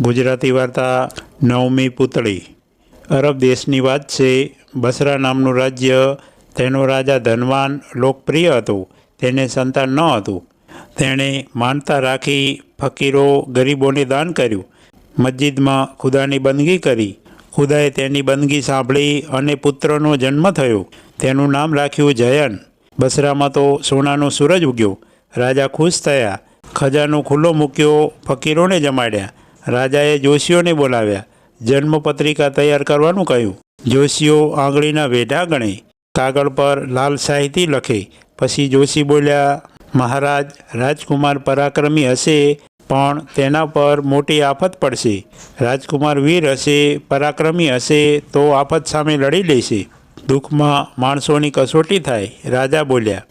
ગુજરાતી વાર્તા નવમી પુતળી. અરબ દેશની વાત છે, બસરા નામનું રાજ્ય, તેનો રાજા ધનવાન લોકપ્રિય હતો, તેને સંતાન ન હતું. તેણે માનતા રાખી ફકીરો ગરીબોને દાન કર્યું. મસ્જિદમાં ખુદાની બંદગી કરી. ખુદાએ તેની બંદગી સાંભળી અને પુત્રનો જન્મ થયો. તેનું નામ રાખ્યું જયન બસરામાં તો સોનાનો સૂરજ ઉગ્યો. રાજા ખુશ થયા. ખજાનો ખુલ્લો મૂક્યો, ફકીરોને જમાડ્યા. રાજાએ જોશીઓને બોલાવ્યા. જન્મ પત્રિકા તૈયાર કરવાનું કહ્યું. જોશીઓ આંગળીના વેઢા ગણે, કાગળ પર લાલ સાહિતી લખે. પછી જોશી બોલ્યા, મહારાજ, રાજકુમાર પરાક્રમી હશે, પણ તેના પર મોટી આફત પડશે. રાજકુમાર વીર હશે, પરાક્રમી હશે, તો આફત સામે લડી લેશે. દુઃખમાં માણસોની કસોટી થાય, રાજા બોલ્યા.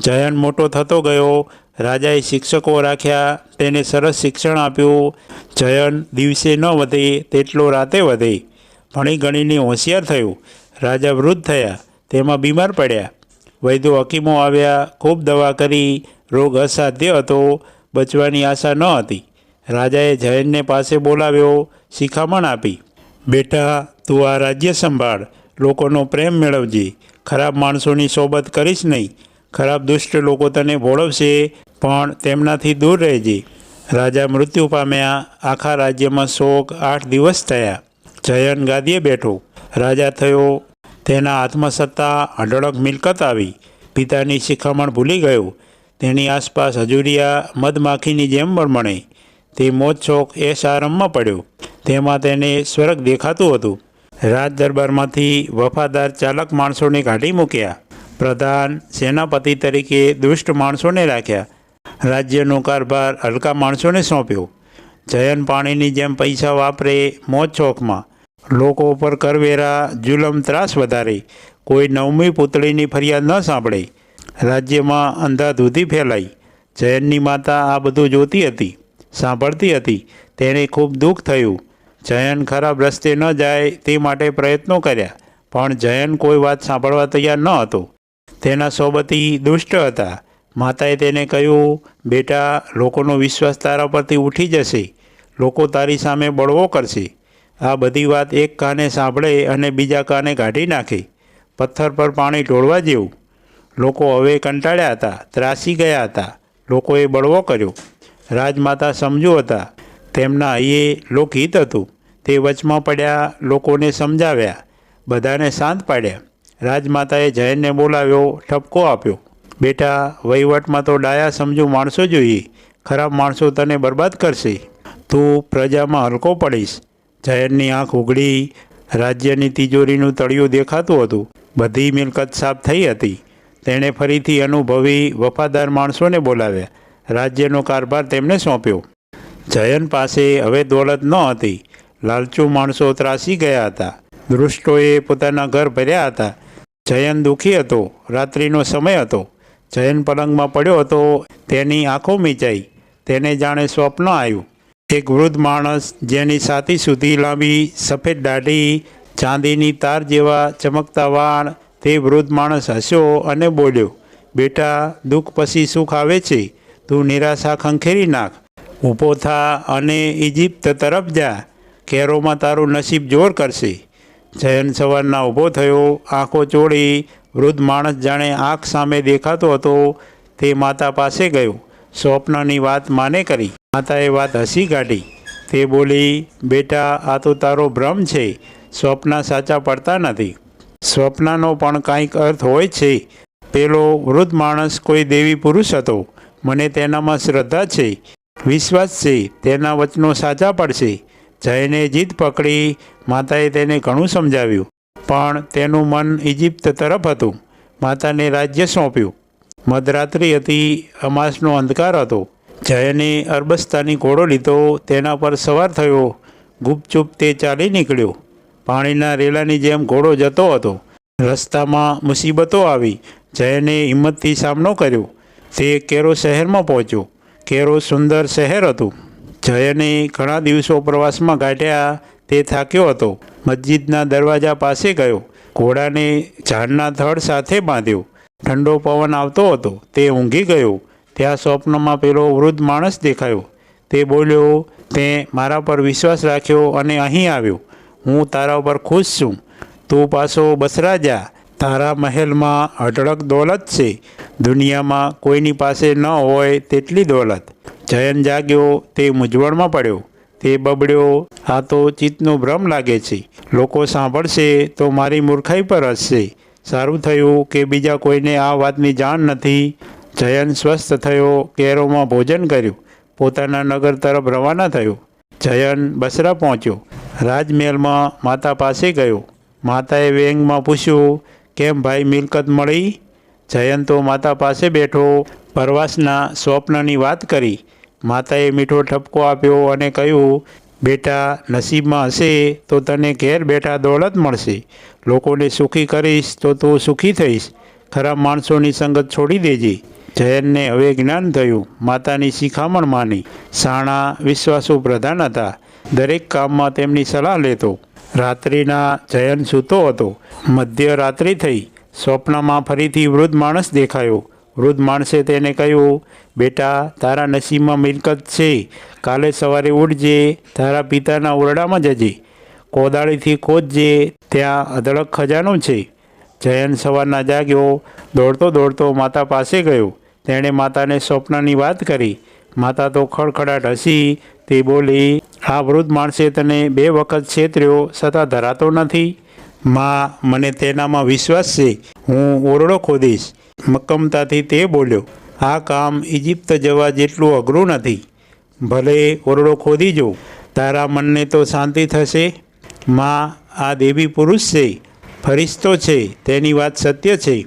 જયન મોટો થતો ગયો રાજાએ શિક્ષકો રાખ્યા, તેને સરસ શિક્ષણ આપ્યું. જયન દિવસે ન વધે, તેટલો રાતે વધે. ભણી ગણીને હોશિયાર થયું. રાજા વૃદ્ધ થયા, તેમાં બીમાર પડ્યા. વૈદ્યો હકીમો આવ્યા, ખૂબ દવા કરી, રોગ અસાધ્ય હતો, બચવાની આશા ન હતી. રાજાએ જયનને પાસે બોલાવ્યો, શિખામણ આપી. બેટા, તું આ રાજ્ય સંભાળ, લોકોનો પ્રેમ મેળવજે. ખરાબ માણસોની સોબત કરીશ નહીં. ખરાબ દુષ્ટ લોકો તને ભોળવશે, પણ તેમનાથી દૂર રહેજે. રાજા મૃત્યુ પામ્યા, આખા રાજ્યમાં શોક આઠ દિવસ થયા. જયન ગાદીએ બેઠો. રાજા થયો. તેના આત્મસત્તા સત્તા અઢળક મિલકત આવી. પિતાની શિખામણ ભૂલી ગયો. તેની આસપાસ હજુરિયા મધમાખીની જેમ બળમણે તે મોજ શોખ એ સારમમાં પડ્યો. તેમાં તેને સ્વર્ગ દેખાતું હતું. રાજ દરબારમાંથી વફાદાર ચાલક માણસોને કાઢી મૂક્યા. પ્રધાન સેનાપતિ તરીકે દુષ્ટ માણસોને રાખ્યા. રાજ્યનો કારભાર હલકા માણસોને સોંપ્યો. જયન પાણીની જેમ પૈસા વાપરે મોજ શોખમાં લોકો ઉપર કરવેરા, જુલમ ત્રાસ વધારે. કોઈ નવમી પુતળીની ફરિયાદ ન સાંભળે. રાજ્યમાં અંધાધૂધી ફેલાઈ. જયનની માતા આ બધું જોતી હતી, સાંભળતી હતી. તેને ખૂબ દુઃખ થયું. જયન ખરાબ રસ્તે ન જાય તે માટે પ્રયત્નો કર્યા, પણ જયન કોઈ વાત સાંભળવા તૈયાર ન હતો. તેના સોબતી દુષ્ટ હતા. માતાએ તેને કહ્યું, બેટા, લોકોનો વિશ્વાસ તારા પરથી ઉઠી જશે. લોકો તારી સામે બળવો કરશે. આ બધી વાત એક કાને સાંભળે અને બીજા કાને કાઢી નાખે. પથ્થર પર પાણી ઢોળવા જેવું. લોકો હવે કંટાળ્યા હતા, ત્રાસી ગયા હતા. લોકોએ બળવો કર્યો. રાજમાતા સમજુ હતા. તેમના અહીએ લોકહિત હતું. તે વચમાં પડ્યા, લોકોને સમજાવ્યા. બધાને શાંત પાડ્યા. રાજમાતાએ જયનને બોલાવ્યો, ઠપકો આપ્યો. બેટા, વહીવટમાં તો ડાયા સમજુ માણસો જોઈએ. ખરાબ માણસો તને બરબાદ કરશે. તું પ્રજામાં હલકો પડીશ. જયનની આંખ ઉઘડી. રાજ્યની તિજોરીનું તળિયું દેખાતું હતું. બધી મિલકત સાફ થઈ હતી. તેણે ફરીથી અનુભવી વફાદાર માણસોને બોલાવ્યા. રાજ્યનો કારભાર તેમને સોંપ્યો. જયન પાસે હવે દોલત ન હતી. લાલચુ માણસો ત્રાસી ગયા હતા. દૃષ્ટોએ પોતાના ઘર ભર્યા હતા. જયન દુઃખી હતો. રાત્રિનો સમય હતો. જયન પલંગમાં પડ્યો હતો. તેની આંખો મીચાઈ. તેને જાણે સ્વપ્ન આવ્યું. એક વૃદ્ધ માણસ જેની છાતી સુધી લાંબી, સફેદ દાઢી, ચાંદીની તાર જેવા ચમકતા વાળ, તે વૃદ્ધ માણસ હસ્યો અને બોલ્યો, બેટા, દુઃખ પછી સુખ આવે છે. તું નિરાશા ખંખેરી નાખ. ઊભો થા અને ઇજિપ્ત તરફ જા. કેરોમાં તારું નસીબ જોર કરશે. જયન સવારના ઊભો થયો, આંખો ચોળી, વૃદ્ધ માણસ જાણે આંખ સામે દેખાતો હતો, તે માતા પાસે ગયો. સ્વપ્નની વાત માને કરી. માતાએ વાત હસી કાઢી. તે બોલી, બેટા, આ તો તારો ભ્રમ છે. સ્વપ્ન સાચા પડતા નથી. સ્વપ્નનો પણ કાંઈક અર્થ હોય છે. પેલો વૃદ્ધ માણસ કોઈ દેવી પુરુષ હતો. મને તેનામાં શ્રદ્ધા છે. વિશ્વાસ છે. તેના વચનો સાચા પડશે. જયને જીત પકડી, માતાએ તેને ઘણું સમજાવ્યું. પણ તેનું મન ઇજિપ્ત તરફ હતું. માતાને રાજ્ય સોંપ્યું. મધરાત્રિ હતી, અમાસનો અંધકાર હતો. જયને અરબસ્તાની ઘોડો લીધો, તેના પર સવાર થયો. ગુપચુપ તે ચાલી નીકળ્યો. પાણીના રેલાની જેમ ઘોડો જતો હતો. રસ્તામાં મુસીબતો આવી. જયને હિંમતથી સામનો કર્યો. તે કેરો શહેરમાં પહોંચ્યો. કેરો સુંદર શહેર હતું. જયને ઘણા દિવસો પ્રવાસમાં કાઢ્યા તે થાક્યો હતો. મસ્જિદના દરવાજા પાસે ગયો. ઘોડાને ઝાડના થડ સાથે બાંધ્યો. ઠંડો પવન આવતો હતો. તે ઊંઘી ગયો. ત્યાં સ્વપ્નમાં પેલો વૃદ્ધ માણસ દેખાયો. તે બોલ્યો, તે મારા પર વિશ્વાસ રાખ્યો અને અહીં આવ્યો. હું તારા ઉપર ખુશ છું. તું પાછો બસરા જા. તારા મહેલમાં અઢળક દોલત છે. દુનિયામાં કોઈની પાસે ન હોય તેટલી દોલત. જયન જાગ્યો તે મૂંઝવણમાં પડ્યો. તે બબડ્યો. આ તો ચિત્તનો ભ્રમ લાગે છે. લોકો સાંભળશે તો મારી મૂર્ખાઈ પર હસશે. સારું થયું કે બીજા કોઈને આ વાતની જાણ નથી. જયન સ્વસ્થ થયો, કેરોમાં ભોજન કર્યું. પોતાના નગર તરફ રવાના થયો. જયન બસરા પહોંચ્યો. રાજમહેલમાં માતા પાસે ગયો. માતાએ વેંગમાં પૂછ્યું, કેમ ભાઈ મિલકત મળી? જયન તો માતા પાસે બેઠો, પરવાસના સ્વપ્નની વાત કરી. માતાએ મીઠો ઠપકો આપ્યો અને કહ્યું, બેટા, નસીબમાં હશે તો તને ઘેર બેઠા દોલત મળશે. લોકોને સુખી કરીશ તો તું સુખી થઈશ. ખરાબ માણસોની સંગત છોડી દેજે. જયનને હવે જ્ઞાન થયું. માતાની શિખામણ માની. સાણા વિશ્વાસુ પ્રધાન હતા. દરેક કામમાં તેમની સલાહ લેતો. રાત્રિના જયન સૂતો હતો. મધ્ય રાત્રિ થઈ. સ્વપ્નમાં ફરીથી વૃદ્ધ માણસ દેખાયો. વૃદ્ધ માણસે તેને કહ્યું, બેટા, તારા નસીબમાં મિલકત છે. કાલે સવારે ઉઠજે, તારા પિતાના ઓરડામાં જજે. કોદાળીથી ખોદજે, ત્યાં અધડક ખજાનો છે. જયન સવારના જાગ્યો, દોડતો દોડતો માતા પાસે ગયો. તેણે માતાને સ્વપ્નની વાત કરી. માતા તો ખડખડાટ હસી, તે બોલી, આ વૃદ્ધ માણસે તને બે વખત છેતર્યો છતાં ધરાતો નથી. માં મને તેનામાં વિશ્વાસ છે. હું ઓરડો ખોદીશ. મક્કમતાથી તે બોલ્યો, આ કામ ઇજિપ્ત જવા જેટલું અઘરું નથી. ભલે ઓરડો ખોદી જો તારા મનને તો શાંતિ થશે. માં આ દેવી પુરુષ છે. ફરિશ્તો છે. તેની વાત સત્ય છે.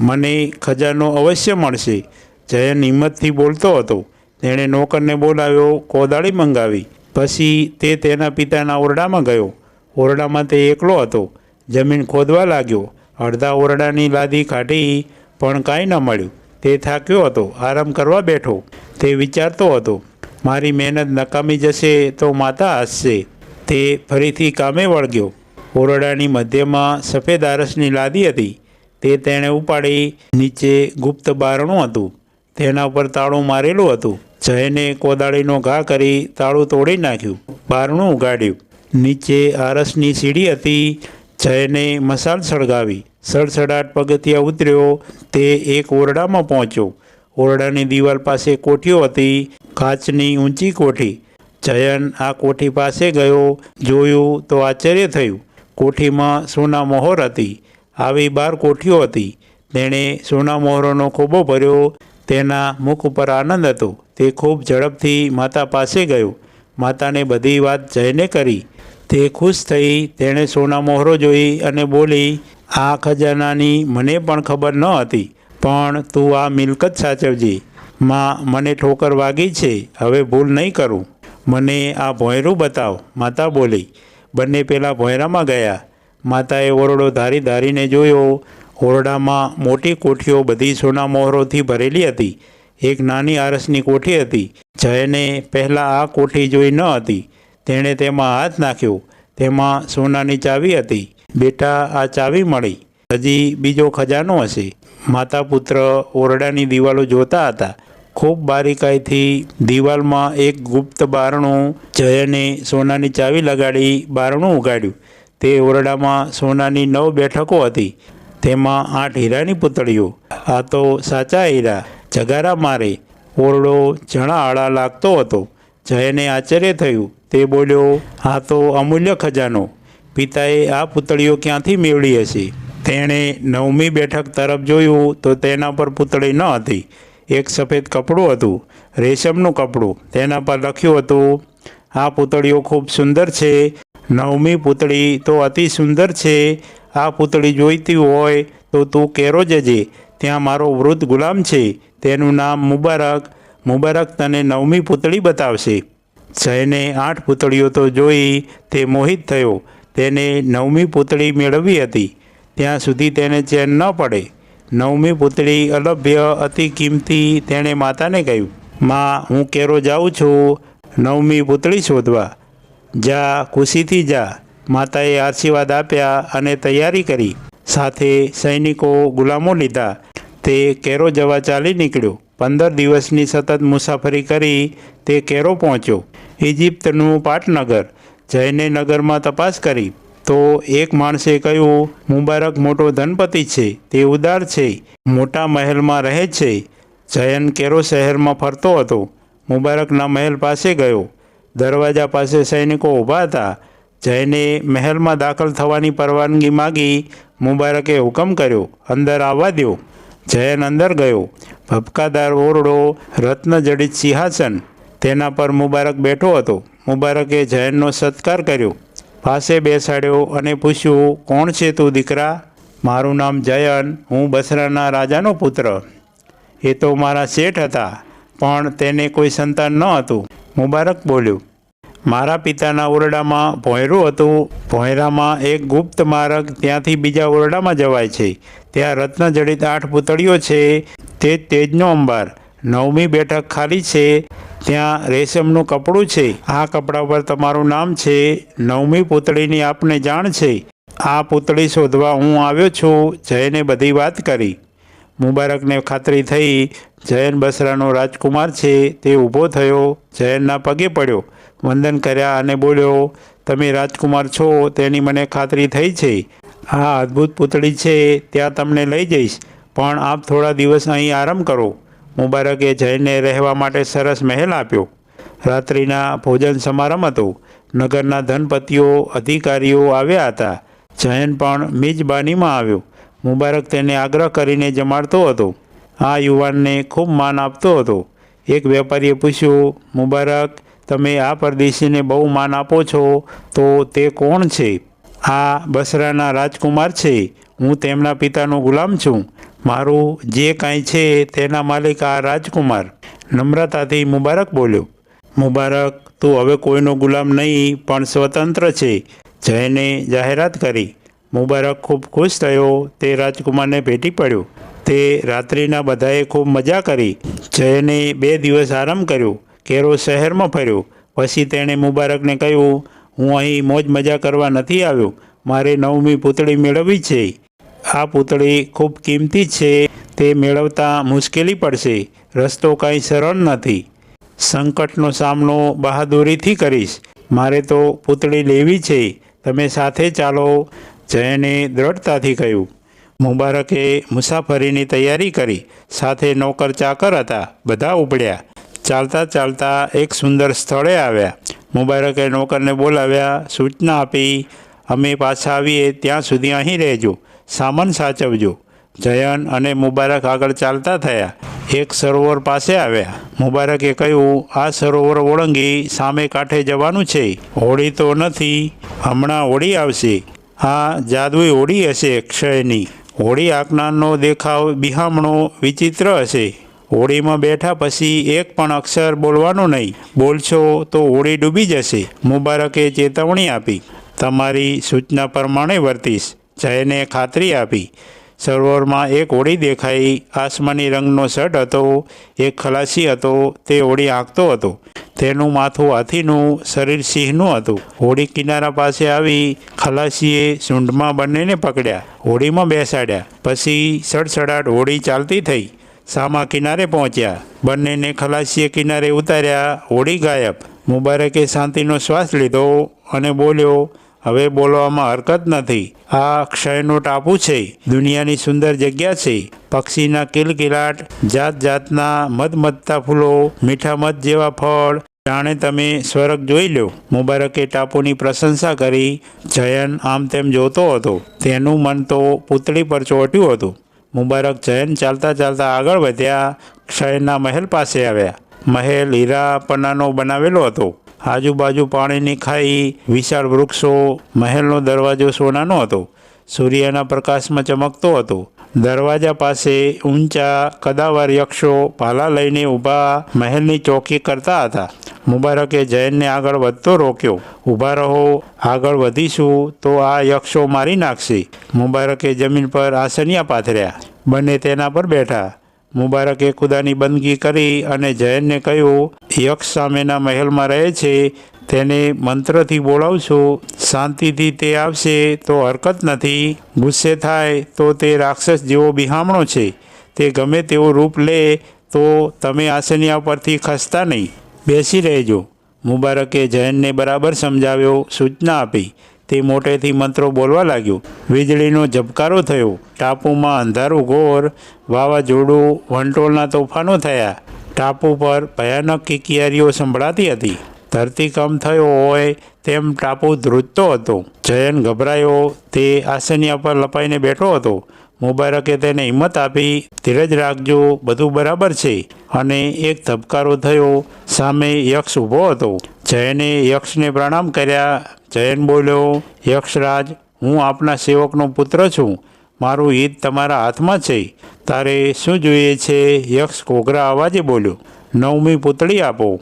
મને ખજાનો અવશ્ય મળશે. જયન હિંમતથી બોલતો હતો. તેણે નોકરને બોલાવ્યો, કોદાળી મંગાવી. પછી તે તેના પિતાના ઓરડામાં ગયો. ઓરડામાં તે એકલો હતો. જમીન ખોદવા લાગ્યો. અડધા ઓરડાની લાદી કાઢી પણ કાંઈ ન મળ્યું. તે થાક્યો હતો, આરામ કરવા બેઠો. તે વિચારતો હતો, મારી મહેનત નકામી જશે તો માતા હસશે. તે ફરીથી કામે વળગ્યો. ઓરડાની મધ્યમાં સફેદ આરસની લાદી હતી. તે તેણે ઉપાડી નીચે ગુપ્ત બારણું હતું. તેના ઉપર તાળું મારેલું હતું. જયને કોદાળીનો ઘા કરી તાળું તોડી નાખ્યું. બારણું ઉગાડ્યું. નીચે આરસની સીડી હતી. જયને મસાલ સળગાવી. સડસડાટ પગથિયા ઉતર્યો. તે એક ઓરડામાં પહોંચ્યો. ઓરડાની દિવાલ પાસે કોઠીઓ હતી. કાચની ઊંચી કોઠી. જયન આ કોઠી પાસે ગયો. જોયું તો આશ્ચર્ય થયું. કોઠીમાં સોના મોહર હતી. આવી બાર કોઠીઓ હતી. તેણે સોના મોહરોનો ખોબો ભર્યો. તેના મુખ ઉપર આનંદ હતો. તે ખૂબ ઝડપથી માતા પાસે ગયો. માતાને બધી વાત જયને કરી. તે ખુશ થઈ તેણે સોના મોહરો જોઈ અને બોલી, આ ખજાનાની મને પણ ખબર ન હતી, પણ તું આ મિલકત સાચવજે. માં, મને ઠોકર વાગી છે, હવે ભૂલ નહીં કરું. મને આ ભોંયરું બતાવ. માતા બોલી, બંને પેલા ભોંયરામાં ગયા. માતાએ ઓરડો ધારી ધારીને જોયો. ઓરડામાં મોટી કોઠીઓ બધી સોના મોહરોથી ભરેલી હતી. એક નાની આરસની કોઠી હતી. જયને પહેલાં આ કોઠી જોઈ ન હતી. તેણે તેમાં હાથ નાખ્યો. તેમાં સોનાની ચાવી હતી. બેટા, આ ચાવી મળી. હજી બીજો ખજાનો હશે. માતા પુત્ર ઓરડાની દિવાલો જોતા હતા. ખૂબ બારીકાઈથી દિવાલમાં એક ગુપ્ત બારણું જયને સોનાની ચાવી લગાડી બારણું ઉગાડ્યું. તે ઓરડામાં સોનાની નવ બેઠકો હતી. તેમાં આઠ હીરાની પૂતળીઓ. આ તો સાચા હીરા. જગારા મારે. ઓરડો જણા આળા લાગતો હતો. જયને આશ્ચર્ય થયું. તે બોલ્યો આ તો અમૂલ્ય ખજાનો. પિતાએ આ પૂતળીઓ ક્યાંથી મેળવી હશે? તેણે નવમી બેઠક તરફ જોયું તો તેના પર પૂતળી ન હતી. એક સફેદ કપડું હતું, રેશમનું કપડું. તેના પર લખ્યું હતું, આ પૂતળીઓ ખૂબ સુંદર છે. નવમી પૂતળી તો અતિ સુંદર છે. આ પૂતળી જોઈતી હોય તો તું કેરો જજે. ત્યાં મારો વૃદ્ધ ગુલામ છે. તેનું નામ મુબારક. મુબારક તને નવમી પૂતળી બતાવશે. જયને આઠ પૂતળીઓ તો જોઈ તે મોહિત થયો. તેને નવમી પૂતળી મેળવી હતી. ત્યાં સુધી તેને ચેન ન પડે. નવમી પુતળી અલભ્ય અતિ કિંમતી તેણે માતાને કહ્યું, માં, હું કેરો જાઉં છું. નવમી પુતળી શોધવા. જા, ખુશીથી જા. માતાએ આશીર્વાદ આપ્યા અને તૈયારી કરી. સાથે સૈનિકો ગુલામો લીધા. તે કેરો જવા ચાલી નીકળ્યો. પંદર દિવસની સતત મુસાફરી કરી તે કેરો પહોંચ્યો. ઇજિપ્તનું પાટનગર. જઈને નગરમાં તપાસ કરી. તો એક માણસે કહ્યું, મુબારક મોટો ધનપતિ છે, તે ઉદાર છે, મોટા મહેલમાં રહે છે. જયન કેરો શહેરમાં ફરતો હતો. મુબારકના મહેલ પાસે ગયો. દરવાજા પાસે સૈનિકો ઊભા હતા. જયને મહેલમાં દાખલ થવાની પરવાનગી માગી મુબારકે હુકમ કર્યો. અંદર આવવા દ્યો. જયન અંદર ગયો. ભપકાદાર ઓરડો, રત્નજડિત સિંહાસન તેના પર મુબારક બેઠો હતો. મુબારકે જયનનો સત્કાર કર્યો. પાસે બેસાડ્યો અને પૂછ્યું, કોણ છે તું દીકરા? મારું નામ જયન, હું બસરાના રાજાનો પુત્ર. એ તો મારા શેઠ હતા, પણ તેને કોઈ સંતાન ન હતું. મુબારક બોલ્યું, મારા પિતાના ઓરડામાં ભોંયરું હતું. ભોંયરામાં એક ગુપ્ત માર્ગ ત્યાંથી બીજા ઓરડામાં જવાય છે. ત્યાં રત્નજડિત આઠ પૂતળીઓ છે. તે તેજનો અંબાર. નવમી બેઠક ખાલી છે. ત્યાં રેશમનું કપડું છે. આ કપડા પર તમારું નામ છે, નવમી પૂતળીની આપને જાણ છે. આ પૂતળી શોધવા હું આવ્યો છું, જયને બધી વાત કરી. મુબારકને ખાતરી થઈ, જયન બસરાનો રાજકુમાર છે, તે ઊભો થયો, જયનના પગે પડ્યો. વંદન કર્યા અને બોલ્યો, તમે રાજકુમાર છો, તેની મને ખાતરી થઈ છે. આ અદ્ભુત પૂતળી છે, ત્યાં તમને લઈ જઈશ. પણ આપ થોડા દિવસ અહીં આરામ કરો. મુબારકે જૈનને રહેવા માટે સરસ મહેલ આપ્યો. રાત્રિના ભોજન સમારંભ હતો. નગરના ધનપતિઓ, અધિકારીઓ આવ્યા હતા. જયન પણ મિજબાનીમાં આવ્યો. મુબારક તેને આગ્રહ કરીને જમાડતો હતો. આ યુવાનને ખૂબ માન આપતો હતો. એક વેપારીએ પૂછ્યું, મુબારક, તમે આ પરદેશીને બહુ માન આપો છો, તો તે કોણ છે? આ બસરાના રાજકુમાર છે. હું તેમના પિતાનો ગુલામ છું. મારું જે કાંઈ છે તેના માલિક આ રાજકુમાર. નમ્રતાથી મુબારક બોલ્યો. મુબારક, તું હવે કોઈનો ગુલામ નહીં, પણ સ્વતંત્ર છે. જયને જાહેરાત કરી. મુબારક ખૂબ ખુશ થયો. તે રાજકુમારને ભેટી પડ્યો. તે રાત્રિના બધાએ ખૂબ મજા કરી. જયને બે દિવસ આરામ કર્યો. કેરો શહેરમાં ફર્યો. પછી તેણે મુબારકને કહ્યું, હું અહીં મોજ મજા કરવા નથી આવ્યો. મારે નવમી પૂતળી મેળવવી છે. આ પૂતળી ખૂબ કિંમતી છે. તે મેળવતા મુશ્કેલી પડશે. રસ્તો કાંઈ સરળ નથી. સંકટનો સામનો બહાદુરીથી કરીશ. મારે તો પૂતળી લેવી છે. તમે સાથે ચાલો. જયને દ્રઢતાથી કહ્યું. મુબારકે મુસાફરીની તૈયારી કરી. સાથે નોકર ચાકર હતા. બધા ઉપડ્યા. ચાલતા ચાલતા એક સુંદર સ્થળે આવ્યા. મુબારકે નોકરને બોલાવ્યા, સૂચના આપી, અમે પાછા આવીએ. ત્યાં સુધી અહીં રહેજો. સામાન સાચવજો. જયન અને મુબારક આગળ ચાલતા થયા. એક સરોવર પાસે આવ્યા. મુબારકે કહ્યું, આ સરોવર ઓળંગી સામે કાંઠે જવાનું છે. હોળી તો નથી, હમણાં હોળી આવશે. આ જાદુઈ હોળી હશે, ક્ષયની. હોળી આંકનારનો દેખાવ બિહામણો વિચિત્ર હશે. હોળીમાં બેઠા પછી એક પણ અક્ષર બોલવાનો નહીં. બોલશો તો હોળી ડૂબી જશે. મુબારકે ચેતવણી આપી. તમારી સૂચના પ્રમાણે વર્તીશ. જયને ખાતરી આપી. સરોવરમાં એક હોડી દેખાઈ. આસમાની રંગનો શર્ટ હતો. એક ખલાસી હતો. તે હોડી આંકતો હતો. તેનું માથું હાથીનું, શરીર સિંહનું હતું. હોડી કિનારા પાસે આવી ખલાસીએ સૂંઢમાં બંનેને પકડ્યા. હોડીમાં બેસાડ્યા. પછી સડસડાટ હોડી ચાલતી થઈ. સામા કિનારે પહોંચ્યા. બંનેને ખલાસીએ કિનારે ઉતાર્યા. હોડી ગાયબ. મુબારકે શાંતિનો શ્વાસ લીધો અને બોલ્યો હવે બોલવામાં હરકત નથી. આ ક્ષયનો ટાપુ છે. દુનિયાની સુંદર જગ્યા છે. પક્ષીના કિલકિલાટ જાત જાતના મધમધતા ફૂલો, મીઠા મધ જેવા ફળ. જાણે તમે સ્વર્ગ જોઈ લો. મુબારકે ટાપુની પ્રશંસા કરી. જયન આમ તેમ જોતો હતો. તેનું મન તો પૂતળી પર ચોટ્યું હતું. મુબારક જયન ચાલતા ચાલતા આગળ વધ્યા. ક્ષયના મહેલ પાસે આવ્યા. મહેલ હીરા પન્નાનો બનાવેલો હતો. આજુબાજુ પાણીની ખાઈ, વિશાળ વૃક્ષો, મહેલનો દરવાજો સોનાનો હતો. સૂર્યના પ્રકાશમાં ચમકતો હતો. દરવાજા પાસે ઊંચા કદાવર યક્ષો પાલા લઈને ઊભા મહેલની ચોકી કરતા હતા. મુબારકે જૈનને આગળ વધતો રોક્યો. ઊભા રહો, આગળ વધીશું, તો આ યક્ષો મારી નાખશે. મુબારકે જમીન પર આસનિયા પાથર્યા. બંને તેના પર બેઠા. મુબારકે ખુદાની બંદગી કરી અને જૈનને કહ્યું, યક્ષ સામેના મહેલમાં રહે છે, તેને મંત્રથી બોલાવશો, શાંતિથી તે આવશે, તો હરકત નથી, ગુસ્સે થાય, તો તે રાક્ષસ જેવો બિહામણો છે, તે ગમે તેવું રૂપ લે, તો તમે આસનિયા પરથી ખસતા નહીં, બેસી રહેજો. મુબારકે જૈનને બરાબર સમજાવ્યો, સૂચના આપી. તે મોટેથી મંત્રો બોલવા લાગ્યો. વીજળીનો ઝબકારો થયો. ટાપુમાં અંધારું ઘોર, વાવાઝોડું, વંટોળના તોફાનો થયા. ટાપુ પર ભયાનક કિકિયારીઓ સંભળાતી હતી. ધરતીકંપ થયો હોય તેમ ટાપુ ધ્રુજતો હતો. જયન ગભરાયો. તે આસનિયા પર લપાઈને બેઠો હતો. મુબારકે તેને હિંમત આપી, ધીરજ રાખજો, બધું બરાબર છે. અને એક ધબકારો થયો, સામે યક્ષ ઊભો હતો. જયને યક્ષને પ્રણામ કર્યા. જયન બોલ્યો, યક્ષરાજ, હું આપના સેવકનો પુત્ર છું. મારું હિત તમારા હાથમાં છે. તારે શું જોઈએ છે? યક્ષ કોગરા અવાજે બોલ્યો, નવમી પૂતળી આપો.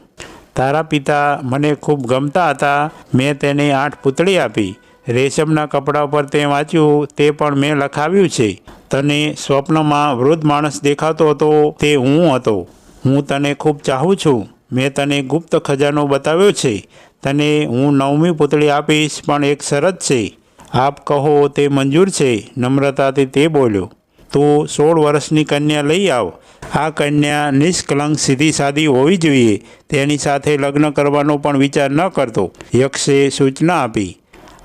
તારા પિતા મને ખૂબ ગમતા હતા. મેં તેને આઠ પૂતળી આપી. રેશમના કપડા પર તે વાંચ્યું, તે પણ મેં લખાવ્યું છે. તને સ્વપ્નમાં વૃદ્ધ માણસ દેખાતો હતો, તે હું હતો. હું તને ખૂબ ચાહું છું. મેં તને ગુપ્ત ખજાનો બતાવ્યો છે. તને હું નવમી પૂતળી આપીશ, પણ એક શરત છે. આપ કહો, તે મંજૂર છે. નમ્રતાથી તે બોલ્યો. તું સોળ વર્ષની કન્યા લઈ આવ. આ કન્યા નિષ્કલંક સીધી સાદી હોવી જોઈએ. તેની સાથે લગ્ન કરવાનો પણ વિચાર ન કરતો. યક્ષે સૂચના આપી.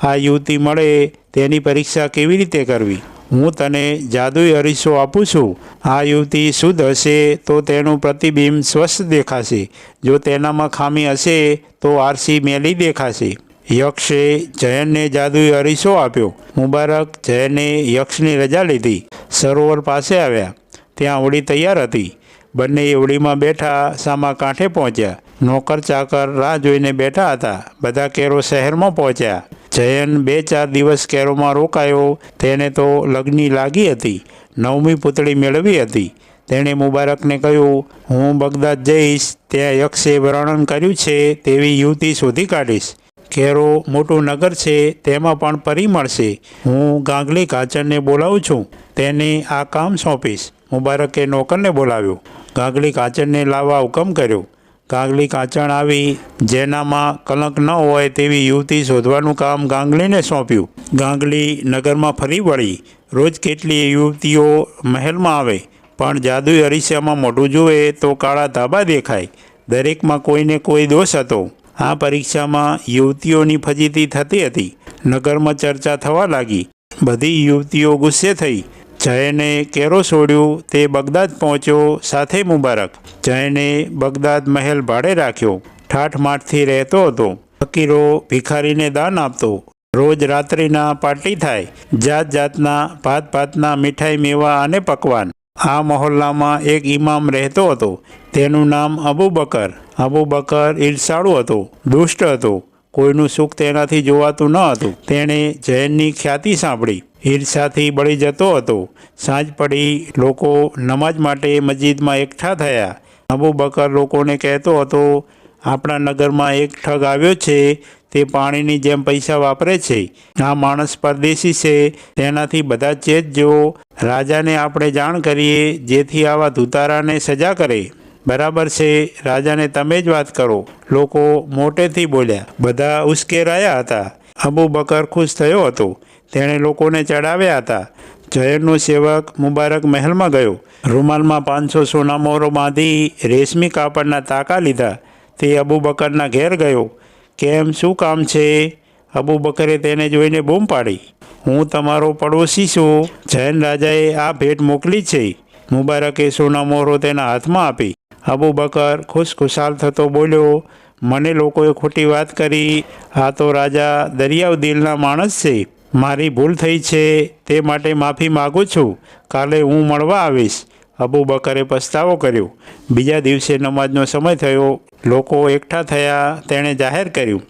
આ યુવતી મળે તેની પરીક્ષા કેવી રીતે કરવી? હું તને જાદુઈ અરીસો આપું છું. આ યુવતી શુદ્ધ હશે તો તેનું પ્રતિબિંબ સ્વસ્થ દેખાશે. જો તેનામાં ખામી હશે તો આરસી મેલી દેખાશે. યક્ષે જયનને જાદુઈ અરીસો આપ્યો. મુબારક, જયને યક્ષની રજા લીધી. સરોવર પાસે આવ્યા. ત્યાં હોળી તૈયાર હતી. બંને હોળીમાં બેઠા સામા કાંઠે પહોંચ્યા. નોકર ચાકર રાહ જોઈને બેઠા હતા. બધા કેરો શહેરમાં પહોંચ્યા. જયન બે ચાર દિવસ કેરોમાં રોકાયો. તેને તો લગ્ની લાગી હતી. નવમી પુતળી મેળવી હતી. તેણે મુબારકને કહ્યું, હું બગદાદ જઈશ, ત્યાં યક્ષે વર્ણન કર્યું છે, તેવી યુવતી શોધી કાઢીશ. કેરો મોટું નગર છે, તેમાં પણ પરી મળશે હું ગાંગલી કાચરને બોલાવું છું. તેને આ કામ સોંપીશ. મુબારકે નોકરને બોલાવ્યો. ગાંગલી કાચરને લાવવા હુકમ કર્યો. ગાંગલી કાચણ આવી, જેનામાં કલંક ન હોય તેવી યુવતી શોધવાનું કામ ગાંગલીને સોંપ્યું. ગાંગલી નગરમાં ફરી વળી. રોજ કેટલી યુવતીઓ મહેલમાં આવે, પણ જાદુઈ અરીસામાં મોઢું જુએ તો કાળા ધાબા દેખાય. દરેકમાં કોઈને કોઈ દોષ હતો. આ પરીક્ષામાં યુવતીઓની ફજીતી થતી હતી. નગરમાં ચર્ચા થવા લાગી. બધી યુવતીઓ ગુસ્સે થઈ. જયને કેરો છોડ્યું, તે બગદાદ પહોંચ્યો, સાથે મુબારક. જયને બગદાદ મહેલ ભાડે રાખ્યો. ઠાઠમાઠથી રહેતો હતો. ફકીરો ભિખારીને દાન આપતો. રોજ રાત્રિના પાર્ટી થાય. જાત જાતના ભાત ભાતના મીઠાઈ મેવા અને પકવાન. આ મહોલ્લામાં એક ઇમામ રહેતો હતો. તેનું નામ અબુ બકર અબુ બકર ઈર્ષાળુ હતો. દુષ્ટ હતો. કોઈનું સુખ તેનાથી જોવાતું ન હતું. તેણે જૈનની ખ્યાતિ સાંભળી. ઈર્ષાથી બળી જતો હતો. સાંજ પડી, લોકો નમાજ માટે મસ્જિદમાં એકઠા થયા. અબુ બકર લોકોને કહેતો હતો, આપણા નગરમાં એક ઠગ આવ્યો છે, તે પાણીની જેમ પૈસા વાપરે છે. આ માણસ પરદેશી છે, તેનાથી બધા ચેતજો રાજાને આપણે જાણ કરીએ, જેથી આવા ધુતારાને સજા કરે. બરાબર છે, રાજાને તમે જ વાત કરો. લોકો મોટેથી બોલ્યા. બધા ઉશ્કેરાયા હતા. અબુ બકર ખુશ થયો હતો. તેણે લોકોને ચડાવ્યા હતા. જયનનો સેવક મુબારક મહેલમાં ગયો. રૂમાલમાં પાંચસો સોના મોરો બાંધી રેશમી કાપડના તાકા લીધા. તે અબુ બકરના ઘેર ગયો. કેમ? શું કામ છે? અબુ બકરે તેને જોઈને બૂમ પાડી. હું તમારો પડોશી છું. જૈન રાજાએ આ ભેટ મોકલી છે. મુબારકે સોના મોરો તેના હાથમાં આપી. અબુ બકર ખુશખુશાલ થતો બોલ્યો, મને લોકોએ ખોટી વાત કરી. આ તો રાજા દરિયાવ દિલના માણસ છે. મારી ભૂલ થઈ છે, તે માટે માફી માગું છું. કાલે હું મળવા આવીશ. અબુ બકરે પસ્તાવો કર્યો. બીજા દિવસે નમાજનો સમય થયો. લોકો એકઠા થયા, તેણે જાહેર કર્યું.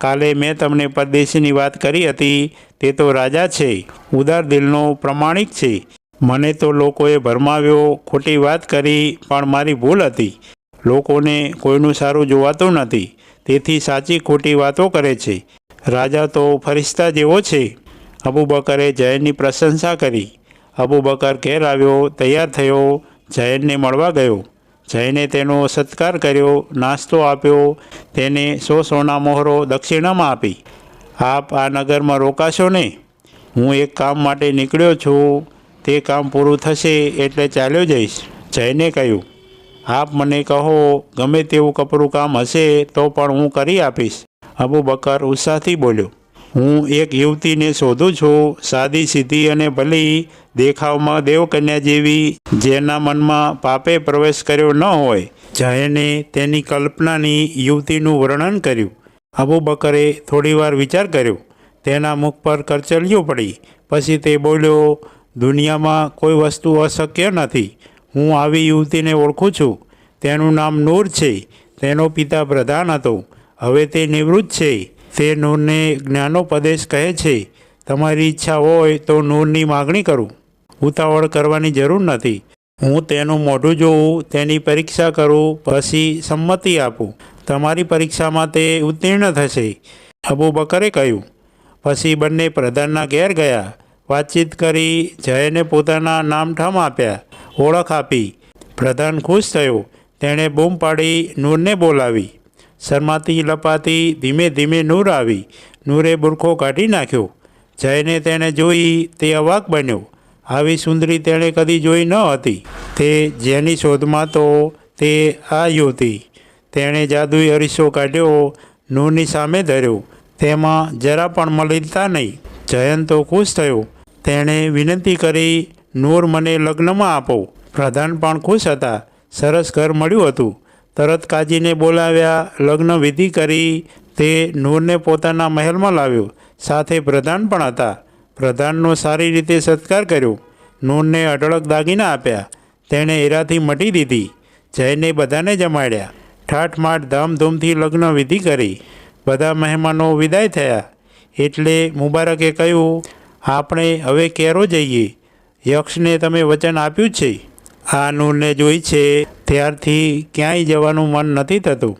કાલે મેં તમને પરદેશીની વાત કરી હતી, તે તો રાજા છે, ઉદાર દિલનો પ્રમાણિક છે. મને તો લોકોએ ભરમાવ્યો, ખોટી વાત કરી, પણ મારી ભૂલ હતી. લોકોને કોઈનું સારું જોવાતું નથી. તેથી સાચી ખોટી વાતો કરે છે. રાજા તો ફરિશ્તા જેવો છે. અબુ બકરે જૈનની પ્રશંસા કરી. અબુ બકર ઘેર આવ્યો, તૈયાર થયો, જૈનને મળવા ગયો. જૈને તેનો સત્કાર કર્યો, નાસ્તો આપ્યો, તેને સો સોના મોહરો દક્ષિણામાં આપી. આપ આ નગરમાં રોકાશો ને? હું એક કામ માટે નીકળ્યો છું. તે કામ પૂરું થશે એટલે ચાલ્યો જઈશ, જૈને કહ્યું. આપ મને કહો, ગમે તેવું કપરું કામ હશે તો પણ હું કરી આપીશ. અબુ બકર ઉત્સાહથી બોલ્યો. હું એક યુવતીને શોધું છું, સાદી સીધી અને ભલી દેખાવમાં દેવકન્યા જેવી, જેના મનમાં પાપે પ્રવેશ કર્યો ન હોય. જયને તેની કલ્પનાની યુવતીનું વર્ણન કર્યું. અબુ બકરે થોડીવાર વિચાર કર્યો. તેના મુખ પર કરચલીઓ પડી. પછી તે બોલ્યો, દુનિયામાં કોઈ વસ્તુ અશક્ય નથી. હું આવી યુવતીને ઓળખું છું. તેનું નામ નૂર છે. તેનો પિતા પ્રધાન હતો. હવે તે નિવૃત્ત છે. તે નૂરને જ્ઞાનોપદેશ કહે છે, તમારી ઈચ્છા હોય તો નૂરની માગણી કરું. ઉતાવળ કરવાની જરૂર નથી. હું તેનું મોઢું જોઉં, તેની પરીક્ષા કરું, પછી સંમતિ આપું. તમારી પરીક્ષામાં તે ઉત્તીર્ણ થશે. અબુ બકરે કહ્યું. પછી બંને પ્રધાનના ઘેર ગયા. વાતચીત કરી જયને પોતાના નામઠામ આપ્યા. ઓળખ આપી. પ્રધાન ખુશ થયો. તેણે બૂમ પાડી નૂરને બોલાવી. શરમાતી, લપાતી, ધીમે ધીમે નૂર આવી. નૂરે બુરખો કાઢી નાખ્યો. જયને તેણે જોઈ તે અવાક બન્યો. આવી સુંદરી તેણે કદી જોઈ ન હતી. તે જેની શોધમાં તો તે આ યુવતી. તેણે જાદુઈ અરીસો કાઢ્યો, નૂરની સામે ધર્યો. તેમાં જરા પણ મલિનતા નહીં. જયંત તો ખુશ થયો. તેણે વિનંતી કરી, નૂર મને લગ્નમાં આપો. પ્રધાન પણ ખુશ હતા. સરસ ઘર મળ્યું હતું. તરત કાજીને બોલાવ્યા, લગ્ન વિધિ કરી, તે નૂરને પોતાના મહેલમાં લાવ્યો. સાથે પ્રધાન પણ હતા. પ્રધાનનો સારી રીતે સત્કાર કર્યો. નૂરને અઢળક દાગીના આપ્યા. તેણે એરાથી મટી દીધી. જયને બધાને જમાડ્યા. ઠાઠમાઠ ધામધૂમથી લગ્ન વિધિ કરી. બધા મહેમાનો વિદાય થયા. એટલે મુબારકે કહ્યું, આપણે હવે કેરો જઈએ. યક્ષને તમે વચન આપ્યું છે. આ નૂરને જોઈ છે. ત્યારથી ક્યાંય જવાનું મન નથી થતું.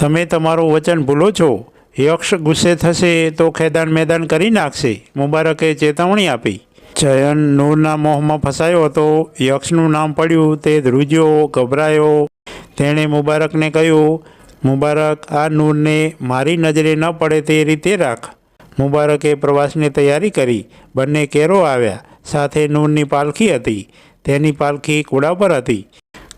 તમે તમારું વચન ભૂલો છો. યક્ષ ગુસ્સે થશે તો ખેદાન મેદાન કરી નાખશે. મુબારકે ચેતવણી આપી. જયન નૂરના મોહમાં ફસાયો હતો. યક્ષનું નામ પડ્યું. તે ધ્રુજ્યો, ગભરાયો. તેણે મુબારકને કહ્યું, મુબારક, આ નૂરને મારી નજરે ન પડે તે રીતે રાખ. મુબારકે પ્રવાસની તૈયારી કરી. બંને કેરો આવ્યા. સાથે નૂરની પાલખી હતી. તેની પાલખી કુડા પર હતી.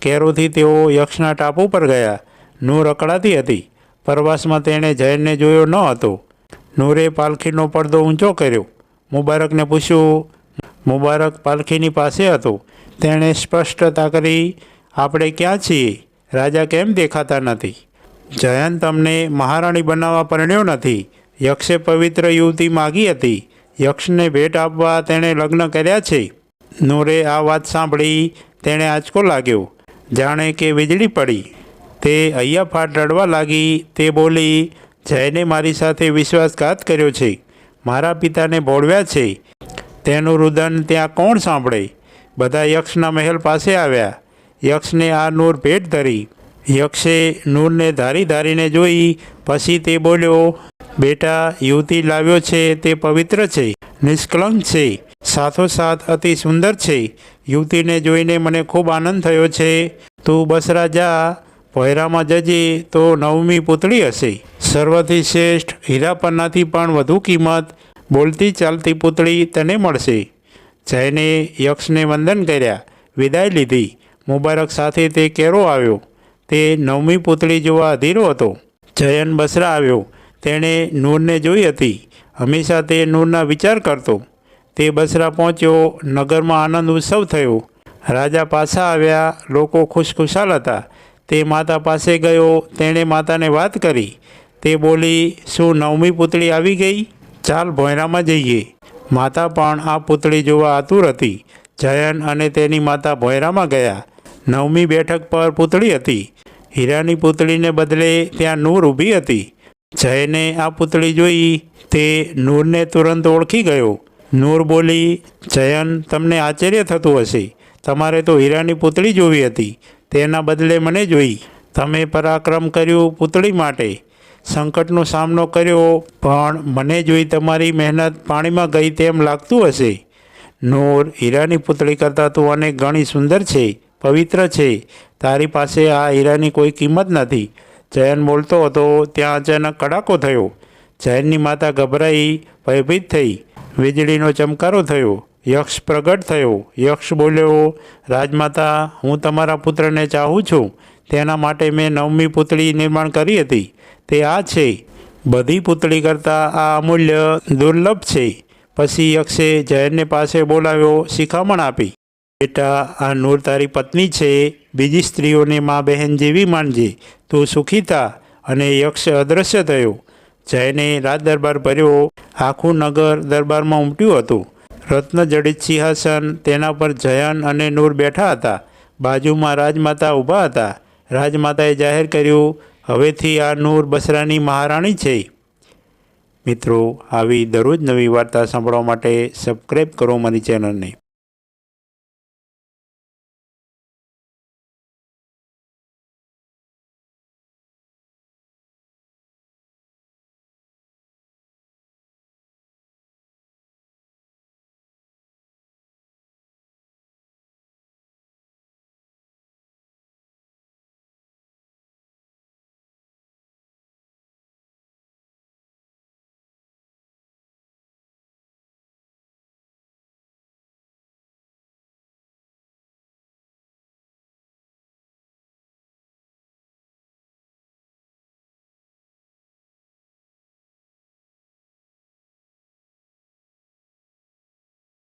કેરોથી તેઓ યક્ષના ટાપુ પર ગયા. નૂર અકળાતી હતી. પ્રવાસમાં તેણે જૈનને જોયો ન હતો. નૂરે પાલખીનો પડદો ઊંચો કર્યો. મુબારકને પૂછ્યું, મુબારક પાલખીની પાસે હતો. તેણે સ્પષ્ટતા કરી, આપણે ક્યાં છીએ? રાજા કેમ દેખાતા નથી? જયંત તમને મહારાણી બનાવવા પરણ્યો નથી. યક્ષે પવિત્ર યુવતી માગી હતી. યક્ષને ભેટ આપવા તેણે લગ્ન કર્યા છે. નૂરે આ વાત સાંભળી તેણે આંચકો લાગ્યો. જાણે કે વીજળી પડી. તે અય્યાફાટ રડવા લાગી. તે બોલી, જયને મારી સાથે વિશ્વાસઘાત કર્યો છે. મારા પિતાને ભોળવ્યા છે. તેનું રુદન ત્યાં કોણ સાંભળે? બધા યક્ષના મહેલ પાસે આવ્યા. યક્ષને આ નૂર ભેટ ધરી. યક્ષે નૂરને ધારી ધારીને જોઈ. પછી તે બોલ્યો, બેટા, યુવતી લાવ્યો છે. તે પવિત્ર છે. નિષ્કલંક છે. સાથોસાથ અતિ સુંદર છે. યુવતીને જોઈને મને ખૂબ આનંદ થયો છે. તું બસરા જા ભોયરામાં જજે તો નવમી પુતળી હશે. સર્વથી શ્રેષ્ઠ હીરા પન્નાથી પણ વધુ કિંમત બોલતી ચાલતી પુતળી તને મળશે. જયને યક્ષને વંદન કર્યા. વિદાય લીધી. મુબારક સાથે તે કેરો આવ્યો. તે નવમી પુતળી જોવા અધીરો હતો. જયન બસરા આવ્યો. તેણે નૂરને જોઈ હતી. હંમેશા તે નૂરના વિચાર કરતો. તે બસરા પહોંચ્યો. નગરમાં આનંદ ઉત્સવ થયો. રાજા પાછા આવ્યા. લોકો ખુશખુશાલ હતા. તે માતા પાસે ગયો. તેણે માતાને વાત કરી. તે બોલી, શું નવમી પુતળી આવી ગઈ? ચાલ ભોયરામાં જઈએ. માતા પણ આ પુતળી જોવા આતુર હતી. જયન અને તેની માતા ભોયરામાં ગયા. નવમી બેઠક પર પુતળી હતી. હીરાની પુતળીને બદલે ત્યાં નૂર ઊભી હતી. જયને આ પુતળી જોઈ. તે નૂરને તુરંત ઓળખી ગયો. નૂર બોલી જયન તમને આશ્ચર્ય થતું હશે. તમારે તો હીરાની પુતળી જોવી હતી. તેના બદલે મને જોઈ. તમે પરાક્રમ કર્યું પુતળી માટે. સંકટનો સામનો કર્યો, પણ મને જોઈ તમારી મહેનત પાણીમાં ગઈ તેમ લાગતું હશે. નૂર, હીરાની પુતળી કરતાં તું અનેક ઘણી સુંદર છે, પવિત્ર છે. તારી પાસે આ હીરાની કોઈ કિંમત નથી. જયન બોલતો હતો. ત્યાં અચાનક કડાકો થયો. જયનની માતા ગભરાઈ, ભયભીત થઈ. વીજળીનો ચમકારો થયો, યક્ષ પ્રગટ થયો. યક્ષ બોલ્યો, રાજમાતા, હું તમારા પુત્રને ચાહું છું. તેના માટે મેં નવમી પૂતળી નિર્માણ કરી હતી. તે આ છે. બધી પૂતળી કરતાં આ અમૂલ્ય દુર્લભ છે. પછી યક્ષે જયનને પાસે બોલાવ્યો, શિખામણ આપી. બેટા, આ નૂર તારી પત્ની છે. બીજી સ્ત્રીઓને મા બહેન જેવી માનજે. તું સુખી થા. અને યક્ષ અદૃશ્ય થયો. જયને રાજ દરબાર ભર્યો. આખું નગર દરબારમાં ઉમટ્યું હતું. રત્નજડિત સિંહાસન, તેના પર જયન અને નૂર બેઠા હતા. બાજુમાં રાજમાતા ઊભા હતા. રાજમાતાએ જાહેર કર્યું, હવેથી આ નૂર બસરાની મહારાણી છે. મિત્રો, આવી દરરોજ નવી વાર્તા સાંભળવા માટે સબસ્ક્રાઈબ કરો મારી ચેનલને